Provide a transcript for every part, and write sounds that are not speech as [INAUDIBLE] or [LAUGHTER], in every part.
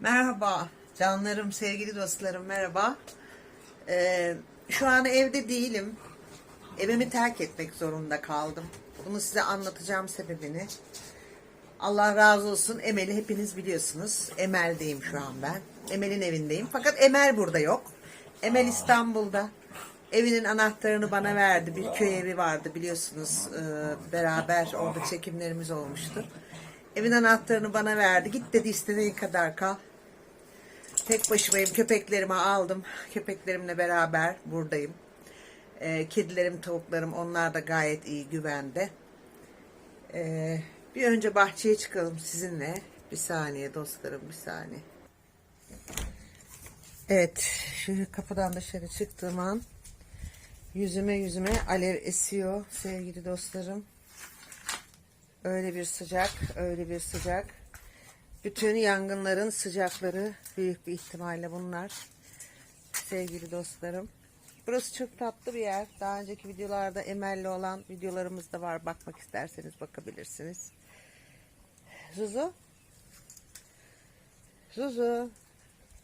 Merhaba canlarım, sevgili dostlarım merhaba. Ee, şu an evde değilim. Evimi terk etmek zorunda kaldım. Bunu size anlatacağım sebebini. Allah razı olsun Emel'i hepiniz biliyorsunuz. Emel'deyim şu an ben. Emel'in evindeyim. Fakat Emel burada yok. Emel İstanbul'da. Evinin anahtarını bana verdi. Bir köy evi vardı biliyorsunuz. Ee, beraber orada çekimlerimiz olmuştu. Evin anahtarını bana verdi. Git dedi istediğin kadar kal. Tek başımayım. Köpeklerimi aldım. Köpeklerimle beraber buradayım. Ee, kedilerim, tavuklarım onlar da gayet iyi güvende. Ee, bir önce bahçeye çıkalım sizinle. Bir saniye dostlarım bir saniye. Evet şu kapıdan dışarı çıktığım an yüzüme yüzüme alev esiyor sevgili dostlarım. Öyle bir sıcak, öyle bir sıcak. Bütün yangınların sıcakları büyük bir ihtimalle bunlar. Sevgili dostlarım. Burası çok tatlı bir yer. Daha önceki videolarda emelli olan videolarımız da var. Bakmak isterseniz bakabilirsiniz. Zuzu. Zuzu.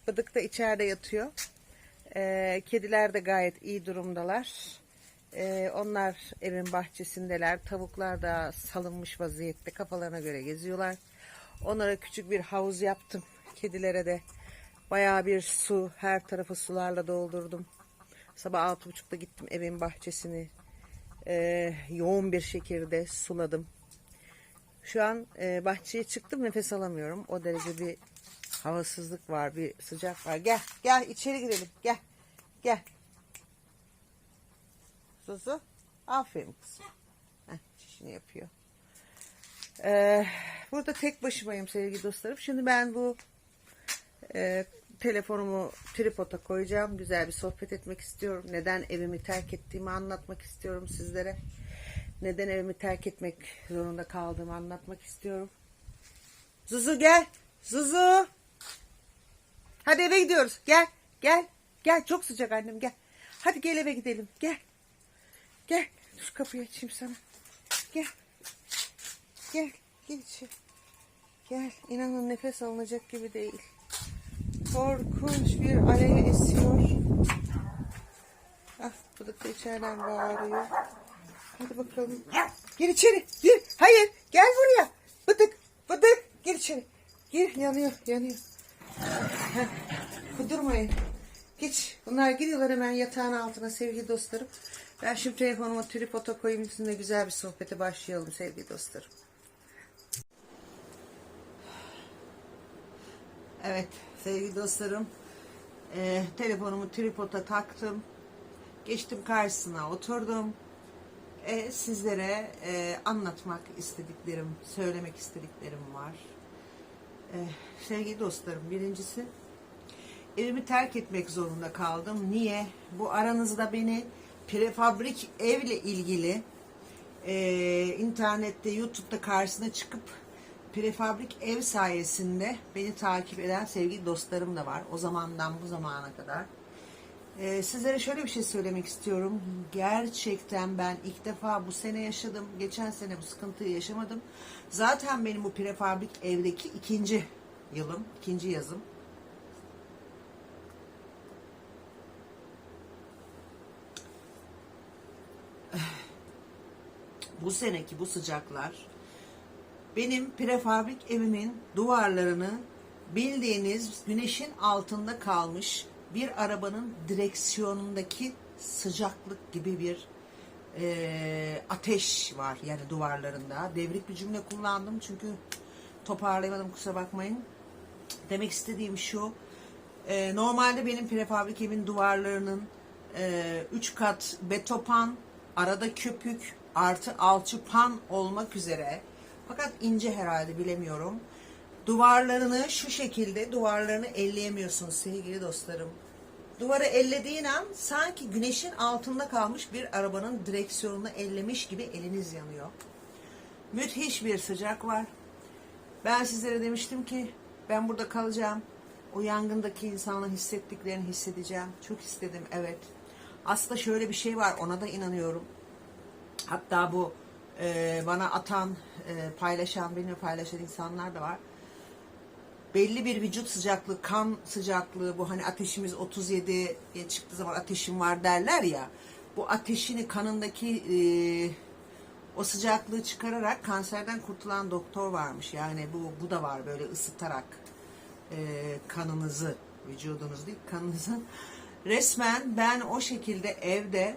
Bıdık da içeride yatıyor. Ee, kediler de gayet iyi durumdalar. Ee, onlar evin bahçesindeler. Tavuklar da salınmış vaziyette kafalarına göre geziyorlar. Onlara küçük bir havuz yaptım. Kedilere de bayağı bir su, her tarafı sularla doldurdum. Sabah altı buçukta gittim evin bahçesini ee, yoğun bir şekilde suladım. Şu an e, bahçeye çıktım nefes alamıyorum. O derece bir havasızlık var, bir sıcak var. Gel, gel içeri girelim. Gel, gel. Zuzu, aferin kızım. Heh, çişini yapıyor. Ee, burada tek başımayım sevgili dostlarım. Şimdi ben bu e, telefonumu tripoda koyacağım. Güzel bir sohbet etmek istiyorum. Neden evimi terk ettiğimi anlatmak istiyorum sizlere. Neden evimi terk etmek zorunda kaldığımı anlatmak istiyorum. Zuzu gel. Zuzu. Hadi eve gidiyoruz. Gel. Gel. Gel. Çok sıcak annem gel. Hadi gel eve gidelim. Gel. Gel. Şu kapıyı açayım sana. Gel. Gel. Gel içeri. Gel. İnanın nefes alınacak gibi değil. Korkunç bir alev esiyor. Ah Bıdık da içeriden bağırıyor. Hadi bakalım. Gir içeri. Gir. Hayır. Gel buraya. Bıdık. Bıdık. Gir içeri. Gir. Yanıyor. Yanıyor. Heh. Kudurmayın. Geç. Bunlar gidiyorlar hemen yatağın altına sevgili dostlarım. Ben şimdi telefonumu tripoda koyayım. Sizinle güzel bir sohbete başlayalım sevgili dostlarım. Evet sevgili dostlarım. Ee, telefonumu tripoda taktım. Geçtim karşısına oturdum. Ee, sizlere e, anlatmak istediklerim, söylemek istediklerim var. Ee, sevgili dostlarım birincisi evimi terk etmek zorunda kaldım. Niye? Bu aranızda beni prefabrik evle ilgili e, internette, YouTube'da karşısına çıkıp prefabrik ev sayesinde beni takip eden sevgili dostlarım da var. O zamandan bu zamana kadar. Ee, sizlere şöyle bir şey söylemek istiyorum. Gerçekten ben ilk defa bu sene yaşadım. Geçen sene bu sıkıntıyı yaşamadım. Zaten benim bu prefabrik evdeki ikinci yılım, ikinci yazım. Bu seneki bu sıcaklar benim prefabrik evimin duvarlarını bildiğiniz güneşin altında kalmış bir arabanın direksiyonundaki sıcaklık gibi bir e, ateş var yani duvarlarında. Devrik bir cümle kullandım çünkü toparlayamadım kusura bakmayın. Demek istediğim şu. e, normalde benim prefabrik evin duvarlarının 3 kat betopan, arada köpük, artı alçıpan olmak üzere fakat ince herhalde bilemiyorum. Duvarlarını şu şekilde duvarlarını elleyemiyorsunuz sevgili dostlarım. Duvarı ellediğin an sanki güneşin altında kalmış bir arabanın direksiyonunu ellemiş gibi eliniz yanıyor. Müthiş bir sıcak var. Ben sizlere demiştim ki ben burada kalacağım. O yangındaki insanların hissettiklerini hissedeceğim. Çok istedim evet. Aslında şöyle bir şey var ona da inanıyorum. Hatta bu e, bana atan, e, paylaşan, benimle paylaşan insanlar da var. belli bir vücut sıcaklığı, kan sıcaklığı, bu hani ateşimiz 37 çıktığı zaman ateşim var derler ya. Bu ateşini kanındaki e, o sıcaklığı çıkararak kanserden kurtulan doktor varmış. Yani bu bu da var böyle ısıtarak e, kanınızı, vücudunuz değil kanınızı. Resmen ben o şekilde evde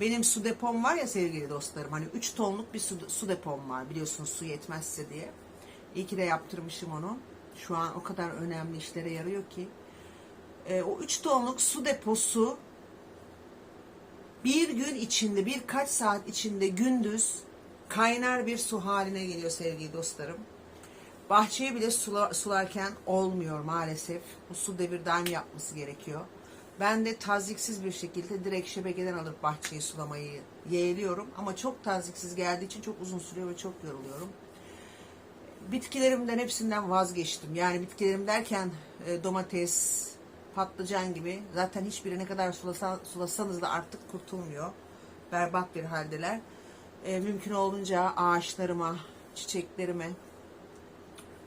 benim su depom var ya sevgili dostlarım. Hani 3 tonluk bir su, su depom var biliyorsunuz su yetmezse diye. İyi ki de yaptırmışım onu. Şu an o kadar önemli işlere yarıyor ki. E, o 3 tonluk su deposu bir gün içinde birkaç saat içinde gündüz kaynar bir su haline geliyor sevgili dostlarım. Bahçeyi bile sula, sularken olmuyor maalesef. Bu su devir daim yapması gerekiyor. Ben de taziksiz bir şekilde direkt şebekeden alıp bahçeyi sulamayı yeğliyorum. Ama çok taziksiz geldiği için çok uzun sürüyor ve çok yoruluyorum. Bitkilerimden hepsinden vazgeçtim. Yani bitkilerim derken e, domates, patlıcan gibi zaten hiçbiri ne kadar sulasa, sulasanız da artık kurtulmuyor. Berbat bir haldeler. E, mümkün olduğunca ağaçlarıma, çiçeklerime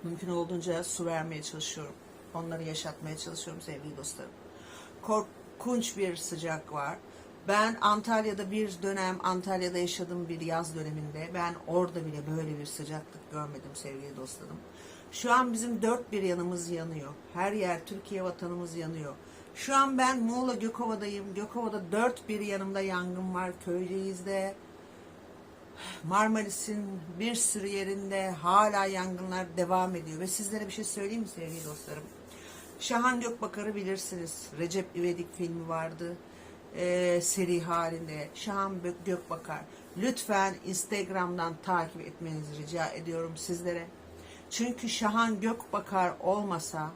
mümkün olduğunca su vermeye çalışıyorum. Onları yaşatmaya çalışıyorum sevgili dostlarım. Korkunç bir sıcak var. Ben Antalya'da bir dönem Antalya'da yaşadığım bir yaz döneminde ben orada bile böyle bir sıcaklık görmedim sevgili dostlarım. Şu an bizim dört bir yanımız yanıyor. Her yer Türkiye vatanımız yanıyor. Şu an ben Muğla Gökova'dayım. Gökova'da dört bir yanımda yangın var. Köyceğiz'de, Marmaris'in bir sürü yerinde hala yangınlar devam ediyor. Ve sizlere bir şey söyleyeyim mi sevgili dostlarım? Şahan Gökbakar'ı bilirsiniz. Recep İvedik filmi vardı. Ee, seri halinde. Şahan Gökbakar. Lütfen Instagram'dan takip etmenizi rica ediyorum sizlere. Çünkü Şahan Gökbakar olmasa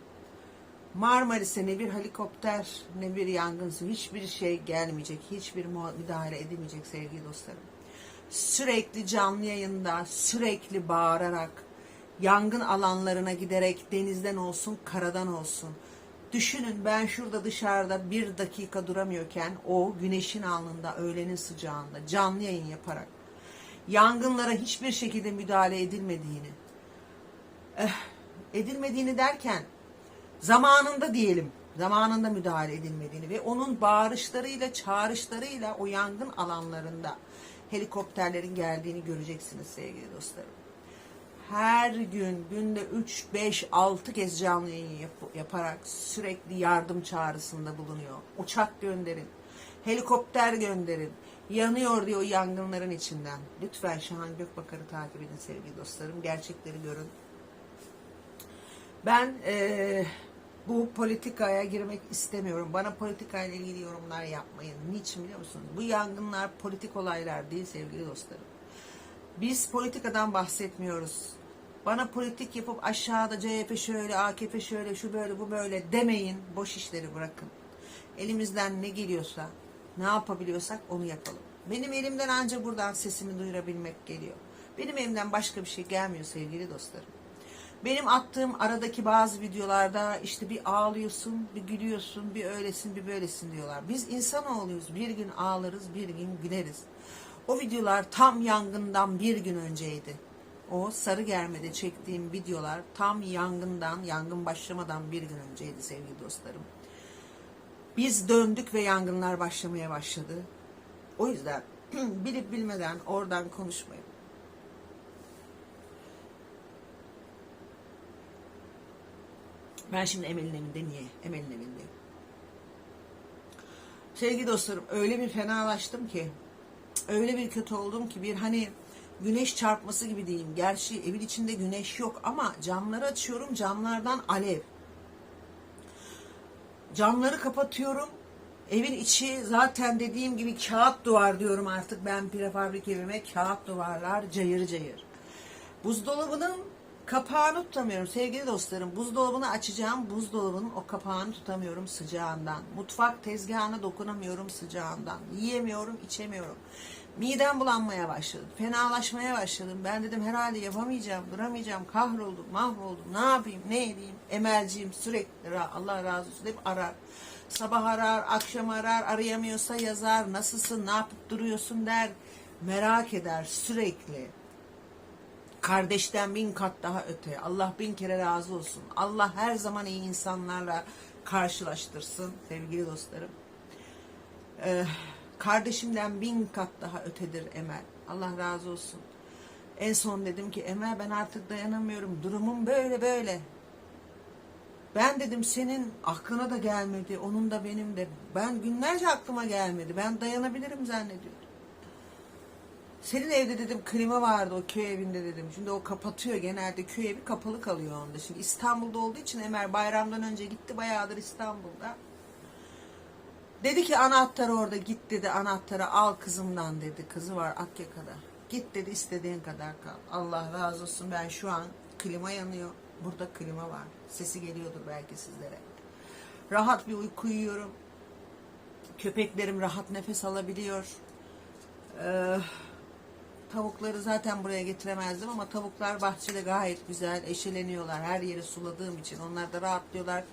Marmaris'e ne bir helikopter ne bir yangın hiçbir şey gelmeyecek. Hiçbir müdahale edilmeyecek sevgili dostlarım. Sürekli canlı yayında sürekli bağırarak yangın alanlarına giderek denizden olsun karadan olsun. Düşünün ben şurada dışarıda bir dakika duramıyorken o güneşin alnında öğlenin sıcağında canlı yayın yaparak yangınlara hiçbir şekilde müdahale edilmediğini eh, edilmediğini derken zamanında diyelim zamanında müdahale edilmediğini ve onun bağırışlarıyla çağrışlarıyla o yangın alanlarında helikopterlerin geldiğini göreceksiniz sevgili dostlarım. Her gün günde 3, 5, 6 kez canlı yayın yap yaparak sürekli yardım çağrısında bulunuyor. Uçak gönderin, helikopter gönderin. Yanıyor diyor yangınların içinden. Lütfen Şahan Gökbakar'ı takip edin sevgili dostlarım. Gerçekleri görün. Ben ee, bu politikaya girmek istemiyorum. Bana politikayla ilgili yorumlar yapmayın. Niçin biliyor musunuz? Bu yangınlar politik olaylar değil sevgili dostlarım. Biz politikadan bahsetmiyoruz. Bana politik yapıp aşağıda CHP şöyle, AKP şöyle, şu böyle, bu böyle demeyin. Boş işleri bırakın. Elimizden ne geliyorsa, ne yapabiliyorsak onu yapalım. Benim elimden ancak buradan sesimi duyurabilmek geliyor. Benim elimden başka bir şey gelmiyor sevgili dostlarım. Benim attığım aradaki bazı videolarda işte bir ağlıyorsun, bir gülüyorsun, bir öylesin, bir böylesin diyorlar. Biz insanoğluyuz. Bir gün ağlarız, bir gün güleriz. O videolar tam yangından bir gün önceydi. O sarı germede çektiğim videolar tam yangından, yangın başlamadan bir gün önceydi sevgili dostlarım. Biz döndük ve yangınlar başlamaya başladı. O yüzden [CLEARS THROAT] bilip bilmeden oradan konuşmayın. Ben şimdi Emel'in evinde niye? Emel'in evindeyim. Sevgili dostlarım öyle bir fenalaştım ki öyle bir kötü oldum ki bir hani güneş çarpması gibi diyeyim. Gerçi evin içinde güneş yok ama camları açıyorum camlardan alev. Camları kapatıyorum. Evin içi zaten dediğim gibi kağıt duvar diyorum artık ben prefabrik evime kağıt duvarlar cayır cayır. Buzdolabının Kapağını tutamıyorum sevgili dostlarım. Buzdolabını açacağım. Buzdolabının o kapağını tutamıyorum sıcağından. Mutfak tezgahına dokunamıyorum sıcağından. Yiyemiyorum, içemiyorum. Midem bulanmaya başladı. Fenalaşmaya başladım. Ben dedim herhalde yapamayacağım, duramayacağım. Kahroldum, mahvoldum. Ne yapayım, ne edeyim? Emelciğim sürekli Allah razı olsun hep arar. Sabah arar, akşam arar, arayamıyorsa yazar. Nasılsın, ne yapıp duruyorsun der. Merak eder sürekli kardeşten bin kat daha öte. Allah bin kere razı olsun. Allah her zaman iyi insanlarla karşılaştırsın sevgili dostlarım. Ee, kardeşimden bin kat daha ötedir Emel. Allah razı olsun. En son dedim ki Emel ben artık dayanamıyorum. Durumum böyle böyle. Ben dedim senin aklına da gelmedi. Onun da benim de. Ben günlerce aklıma gelmedi. Ben dayanabilirim zannediyordum. Senin evde dedim klima vardı o köy evinde dedim. Şimdi o kapatıyor genelde köy evi kapalı kalıyor onda. Şimdi İstanbul'da olduğu için Ömer bayramdan önce gitti bayağıdır İstanbul'da. Dedi ki anahtarı orada git dedi anahtarı al kızımdan dedi. Kızı var Akyaka'da. Git dedi istediğin kadar kal. Allah razı olsun ben şu an klima yanıyor. Burada klima var. Sesi geliyordur belki sizlere. Rahat bir uyku uyuyorum. Köpeklerim rahat nefes alabiliyor. Ee, tavukları zaten buraya getiremezdim ama tavuklar bahçede gayet güzel eşeleniyorlar. Her yeri suladığım için onlar da rahatlıyorlar.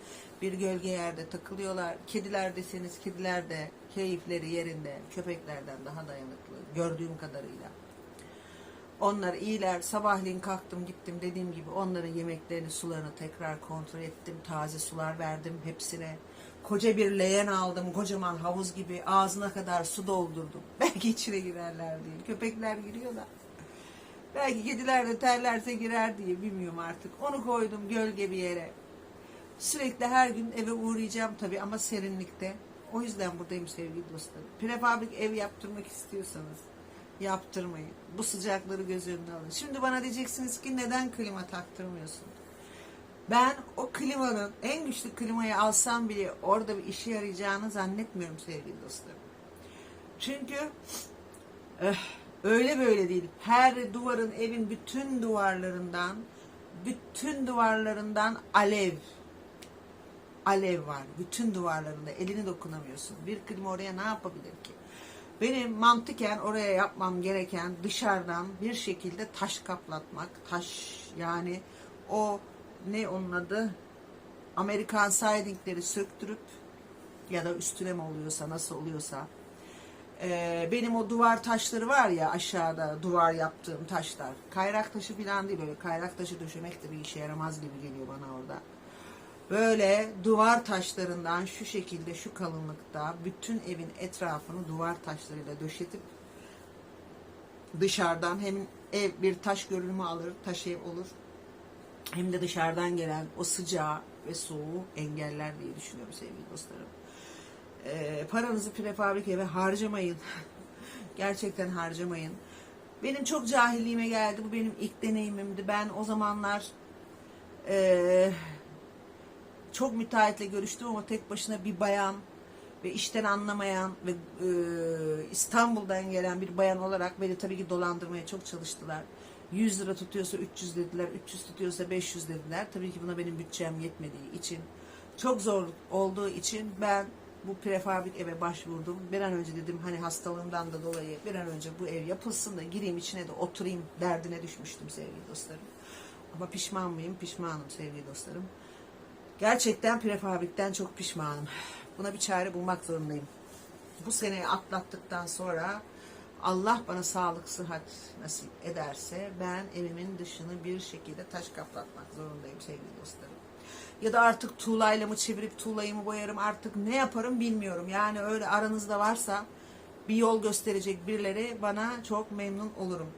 Bir gölge yerde takılıyorlar. Kediler deseniz kediler de keyifleri yerinde. Köpeklerden daha dayanıklı gördüğüm kadarıyla. Onlar iyiler. Sabahleyin kalktım gittim dediğim gibi onların yemeklerini sularını tekrar kontrol ettim. Taze sular verdim hepsine. Koca bir leğen aldım. Kocaman havuz gibi ağzına kadar su doldurdum. [LAUGHS] Belki içine girerler diye. Köpekler giriyorlar. Belki kediler de terlerse girer diye bilmiyorum artık. Onu koydum gölge bir yere. Sürekli her gün eve uğrayacağım tabii ama serinlikte. O yüzden buradayım sevgili dostlarım. Prefabrik ev yaptırmak istiyorsanız yaptırmayın. Bu sıcakları göz önüne alın. Şimdi bana diyeceksiniz ki neden klima taktırmıyorsun? Ben o klimanın en güçlü klimayı alsam bile orada bir işe yarayacağını zannetmiyorum sevgili dostlarım. Çünkü eh, öyle böyle değil. Her duvarın evin bütün duvarlarından bütün duvarlarından alev alev var. Bütün duvarlarında elini dokunamıyorsun. Bir klima oraya ne yapabilir ki? Benim mantıken oraya yapmam gereken dışarıdan bir şekilde taş kaplatmak. Taş yani o ne onun adı? Amerikan sidingleri söktürüp ya da üstüne mi oluyorsa nasıl oluyorsa. Ee, benim o duvar taşları var ya aşağıda duvar yaptığım taşlar. Kayrak taşı falan değil böyle kayrak taşı döşemek de bir işe yaramaz gibi geliyor bana orada. Böyle duvar taşlarından şu şekilde şu kalınlıkta bütün evin etrafını duvar taşlarıyla döşetip dışarıdan hem ev bir taş görünümü alır taş ev olur hem de dışarıdan gelen o sıcağı ve soğuğu engeller diye düşünüyorum sevgili dostlarım. Ee, paranızı prefabrik eve harcamayın. [LAUGHS] Gerçekten harcamayın. Benim çok cahilliğime geldi. Bu benim ilk deneyimimdi. Ben o zamanlar eee çok müteahhitle görüştüm ama tek başına bir bayan ve işten anlamayan ve e, İstanbul'dan gelen bir bayan olarak beni tabii ki dolandırmaya çok çalıştılar. 100 lira tutuyorsa 300 dediler, 300 tutuyorsa 500 dediler. Tabii ki buna benim bütçem yetmediği için, çok zor olduğu için ben bu prefabrik eve başvurdum. Bir an önce dedim hani hastalığımdan da dolayı bir an önce bu ev yapılsın da gireyim içine de oturayım derdine düşmüştüm sevgili dostlarım. Ama pişman mıyım? Pişmanım sevgili dostlarım. Gerçekten prefabrikten çok pişmanım. Buna bir çare bulmak zorundayım. Bu seneyi atlattıktan sonra Allah bana sağlık, sıhhat nasip ederse ben evimin dışını bir şekilde taş kaplatmak zorundayım sevgili dostlarım. Ya da artık tuğlayla mı çevirip tuğlayı mı boyarım artık ne yaparım bilmiyorum. Yani öyle aranızda varsa bir yol gösterecek birileri bana çok memnun olurum.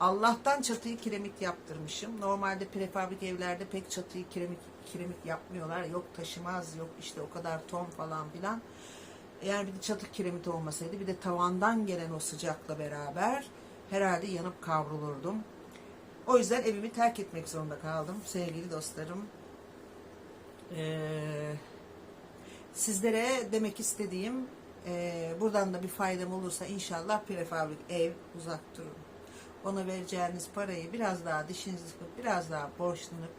Allah'tan çatıyı kiremit yaptırmışım. Normalde prefabrik evlerde pek çatıyı kiremit, kiremit yapmıyorlar. Yok taşımaz, yok işte o kadar ton falan filan. Yani bir de çatı kiremit olmasaydı bir de tavandan gelen o sıcakla beraber herhalde yanıp kavrulurdum. O yüzden evimi terk etmek zorunda kaldım sevgili dostlarım. Ee, sizlere demek istediğim e, buradan da bir faydam olursa inşallah prefabrik ev uzak durun. Ona vereceğiniz parayı biraz daha dişinizi sıkıp biraz daha borçlanıp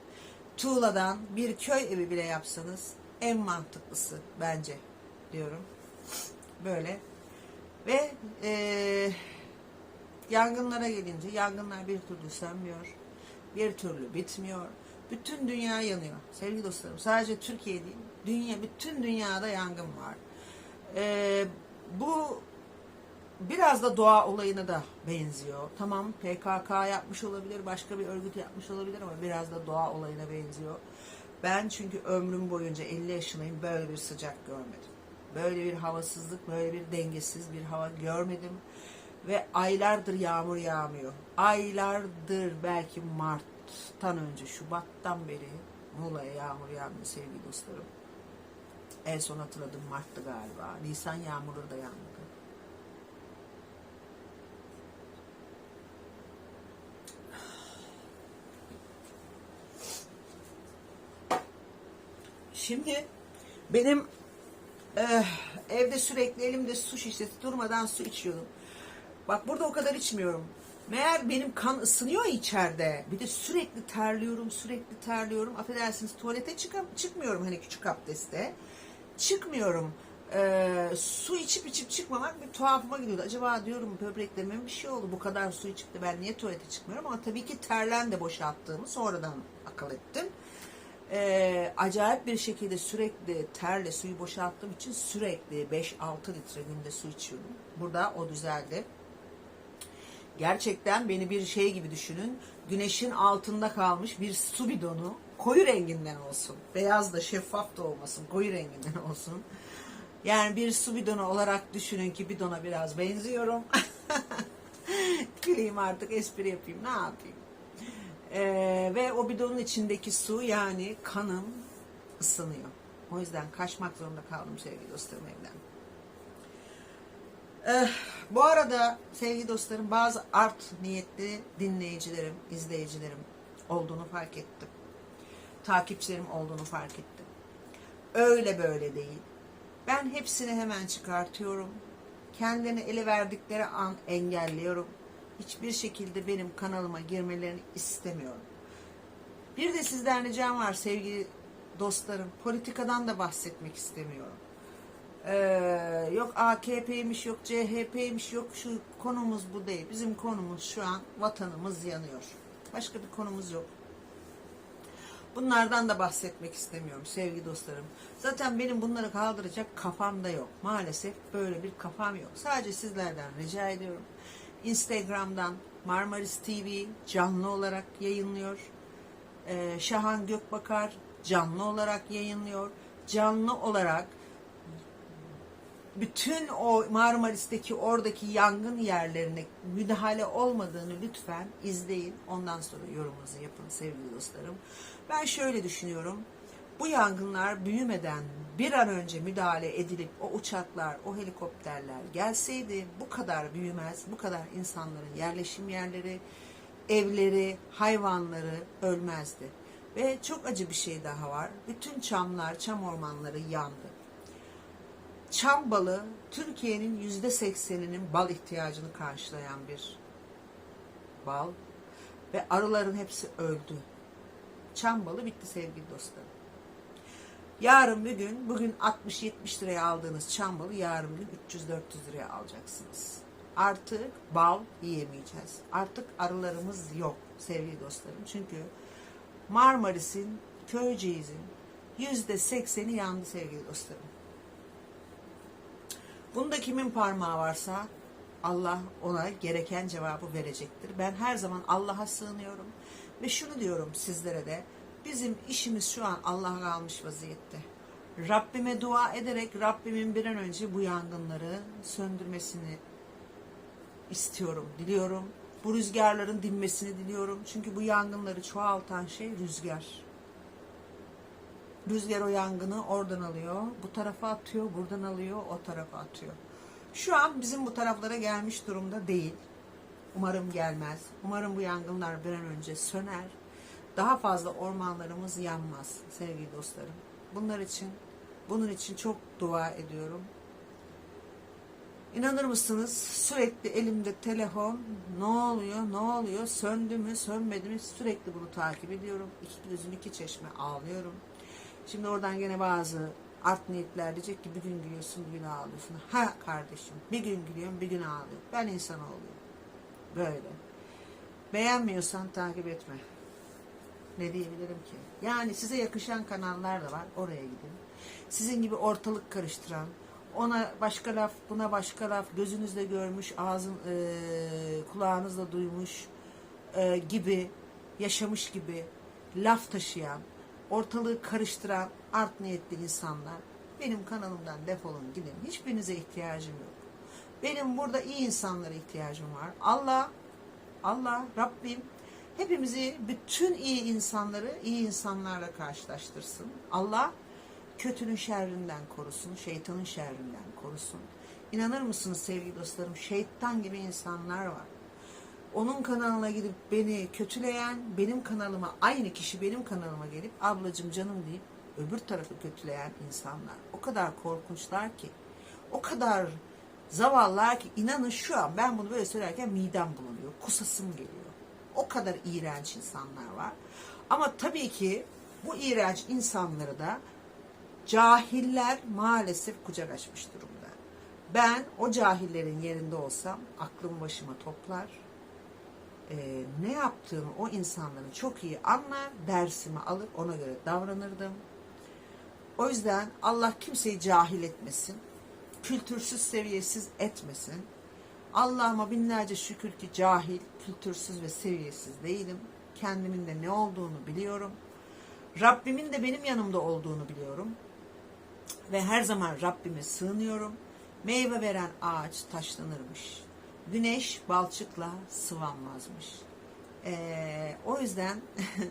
tuğladan bir köy evi bile yapsanız en mantıklısı bence diyorum. Böyle. Ve e, yangınlara gelince yangınlar bir türlü sönmüyor. Bir türlü bitmiyor. Bütün dünya yanıyor. Sevgili dostlarım sadece Türkiye değil. Dünya, bütün dünyada yangın var. E, bu biraz da doğa olayına da benziyor. Tamam PKK yapmış olabilir, başka bir örgüt yapmış olabilir ama biraz da doğa olayına benziyor. Ben çünkü ömrüm boyunca 50 yaşındayım böyle bir sıcak görmedim. Böyle bir havasızlık, böyle bir dengesiz bir hava görmedim. Ve aylardır yağmur yağmıyor. Aylardır belki Mart'tan önce, Şubat'tan beri Muğla'ya yağmur yağmıyor sevgili dostlarım. En son hatırladım Mart'tı galiba. Nisan yağmuru da yağmadı. Şimdi benim eh, evde sürekli elimde su şişesi durmadan su içiyordum. Bak burada o kadar içmiyorum. Meğer benim kan ısınıyor içeride. Bir de sürekli terliyorum, sürekli terliyorum. Affedersiniz tuvalete çıkam çıkmıyorum hani küçük abdestte. Çıkmıyorum. Ee, su içip içip çıkmamak bir tuhafıma gidiyordu. Acaba diyorum böbreklerime bir şey oldu. Bu kadar su içip de ben niye tuvalete çıkmıyorum? Ama tabii ki terlen de boşalttığımı sonradan akıl ettim. Ee, acayip bir şekilde sürekli terle suyu boşalttığım için sürekli 5-6 litre günde su içiyordum. Burada o düzeldi. Gerçekten beni bir şey gibi düşünün. Güneşin altında kalmış bir su bidonu koyu renginden olsun. Beyaz da şeffaf da olmasın. Koyu renginden olsun. Yani bir su bidonu olarak düşünün ki bidona biraz benziyorum. [LAUGHS] Güleyim artık espri yapayım ne yapayım. Ee, ve o bidonun içindeki su yani kanım ısınıyor. O yüzden kaçmak zorunda kaldım sevgili dostlarım evden. Eh, bu arada sevgili dostlarım bazı art niyetli dinleyicilerim, izleyicilerim olduğunu fark ettim. Takipçilerim olduğunu fark ettim. Öyle böyle değil. Ben hepsini hemen çıkartıyorum. Kendini ele verdikleri an engelliyorum. Hiçbir şekilde benim kanalıma girmelerini istemiyorum. Bir de sizden ricam var sevgili dostlarım. Politikadan da bahsetmek istemiyorum. Ee, yok AKP'ymiş, yok CHP'ymiş, yok şu konumuz bu değil. Bizim konumuz şu an vatanımız yanıyor. Başka bir konumuz yok. Bunlardan da bahsetmek istemiyorum sevgili dostlarım. Zaten benim bunları kaldıracak kafam da yok. Maalesef böyle bir kafam yok. Sadece sizlerden rica ediyorum. Instagram'dan Marmaris TV canlı olarak yayınlıyor. Ee, Şahan Gökbakar canlı olarak yayınlıyor. Canlı olarak bütün o Marmaris'teki oradaki yangın yerlerine müdahale olmadığını lütfen izleyin. Ondan sonra yorumunuzu yapın sevgili dostlarım. Ben şöyle düşünüyorum. Bu yangınlar büyümeden bir an önce müdahale edilip o uçaklar, o helikopterler gelseydi bu kadar büyümez, bu kadar insanların yerleşim yerleri, evleri, hayvanları ölmezdi. Ve çok acı bir şey daha var. Bütün çamlar, çam ormanları yandı. Çam balı Türkiye'nin yüzde sekseninin bal ihtiyacını karşılayan bir bal ve arıların hepsi öldü. Çam balı bitti sevgili dostlarım. Yarın bir gün, bugün 60-70 liraya aldığınız çam balı yarın bir gün 300-400 liraya alacaksınız. Artık bal yiyemeyeceğiz. Artık arılarımız yok sevgili dostlarım. Çünkü Marmaris'in, Köyceğiz'in yüzde sekseni yandı sevgili dostlarım. Bunda kimin parmağı varsa Allah ona gereken cevabı verecektir. Ben her zaman Allah'a sığınıyorum ve şunu diyorum sizlere de bizim işimiz şu an Allah'a kalmış vaziyette. Rabbime dua ederek Rabbimin bir an önce bu yangınları söndürmesini istiyorum, diliyorum. Bu rüzgarların dinmesini diliyorum. Çünkü bu yangınları çoğaltan şey rüzgar. Rüzgar o yangını oradan alıyor, bu tarafa atıyor, buradan alıyor, o tarafa atıyor. Şu an bizim bu taraflara gelmiş durumda değil. Umarım gelmez. Umarım bu yangınlar bir an önce söner. Daha fazla ormanlarımız yanmaz sevgili dostlarım. Bunlar için, bunun için çok dua ediyorum. İnanır mısınız sürekli elimde telefon ne oluyor ne oluyor söndü mü sönmedi mi sürekli bunu takip ediyorum. İki gözüm iki çeşme ağlıyorum. Şimdi oradan gene bazı art niyetler diyecek ki bir gün gülüyorsun bir gün ağlıyorsun. Ha kardeşim bir gün gülüyorum bir gün ağlıyorum. Ben insan oluyorum. Böyle. Beğenmiyorsan takip etme. Ne diyebilirim ki? Yani size yakışan kanallar da var. Oraya gidin. Sizin gibi ortalık karıştıran, ona başka laf, buna başka laf, gözünüzle görmüş, ağzın, e, kulağınızla duymuş e, gibi, yaşamış gibi laf taşıyan, ortalığı karıştıran art niyetli insanlar benim kanalımdan defolun gidin. Hiçbirinize ihtiyacım yok. Benim burada iyi insanlara ihtiyacım var. Allah, Allah, Rabbim hepimizi bütün iyi insanları iyi insanlarla karşılaştırsın. Allah kötünün şerrinden korusun, şeytanın şerrinden korusun. İnanır mısınız sevgili dostlarım? Şeytan gibi insanlar var. Onun kanalına gidip beni kötüleyen, benim kanalıma, aynı kişi benim kanalıma gelip ablacım canım deyip öbür tarafı kötüleyen insanlar. O kadar korkunçlar ki, o kadar zavallılar ki inanın şu an ben bunu böyle söylerken midem bulanıyor, kusasım geliyor. O kadar iğrenç insanlar var. Ama tabii ki bu iğrenç insanları da cahiller maalesef kucak açmış durumda. Ben o cahillerin yerinde olsam aklım başıma toplar. Ee, ne yaptığımı o insanların çok iyi anlar, dersimi alır, ona göre davranırdım. O yüzden Allah kimseyi cahil etmesin, kültürsüz, seviyesiz etmesin. Allah'ıma binlerce şükür ki cahil, kültürsüz ve seviyesiz değilim. Kendimin de ne olduğunu biliyorum. Rabbimin de benim yanımda olduğunu biliyorum. Ve her zaman Rabbime sığınıyorum. Meyve veren ağaç taşlanırmış. Güneş balçıkla sıvanmazmış. Ee, o yüzden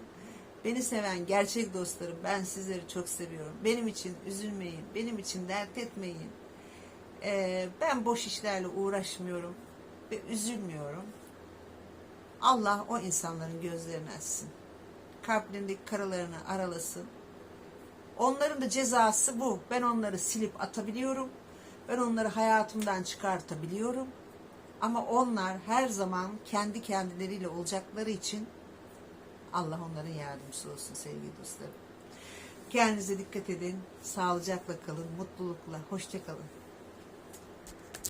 [LAUGHS] beni seven gerçek dostlarım ben sizleri çok seviyorum. Benim için üzülmeyin, benim için dert etmeyin. Ee, ben boş işlerle uğraşmıyorum ve üzülmüyorum. Allah o insanların gözlerini açsın. Kalplerindeki karalarını aralasın. Onların da cezası bu. Ben onları silip atabiliyorum. Ben onları hayatımdan çıkartabiliyorum. Ama onlar her zaman kendi kendileriyle olacakları için Allah onların yardımcısı olsun sevgili dostlarım. Kendinize dikkat edin. Sağlıcakla kalın, mutlulukla. Hoşça kalın.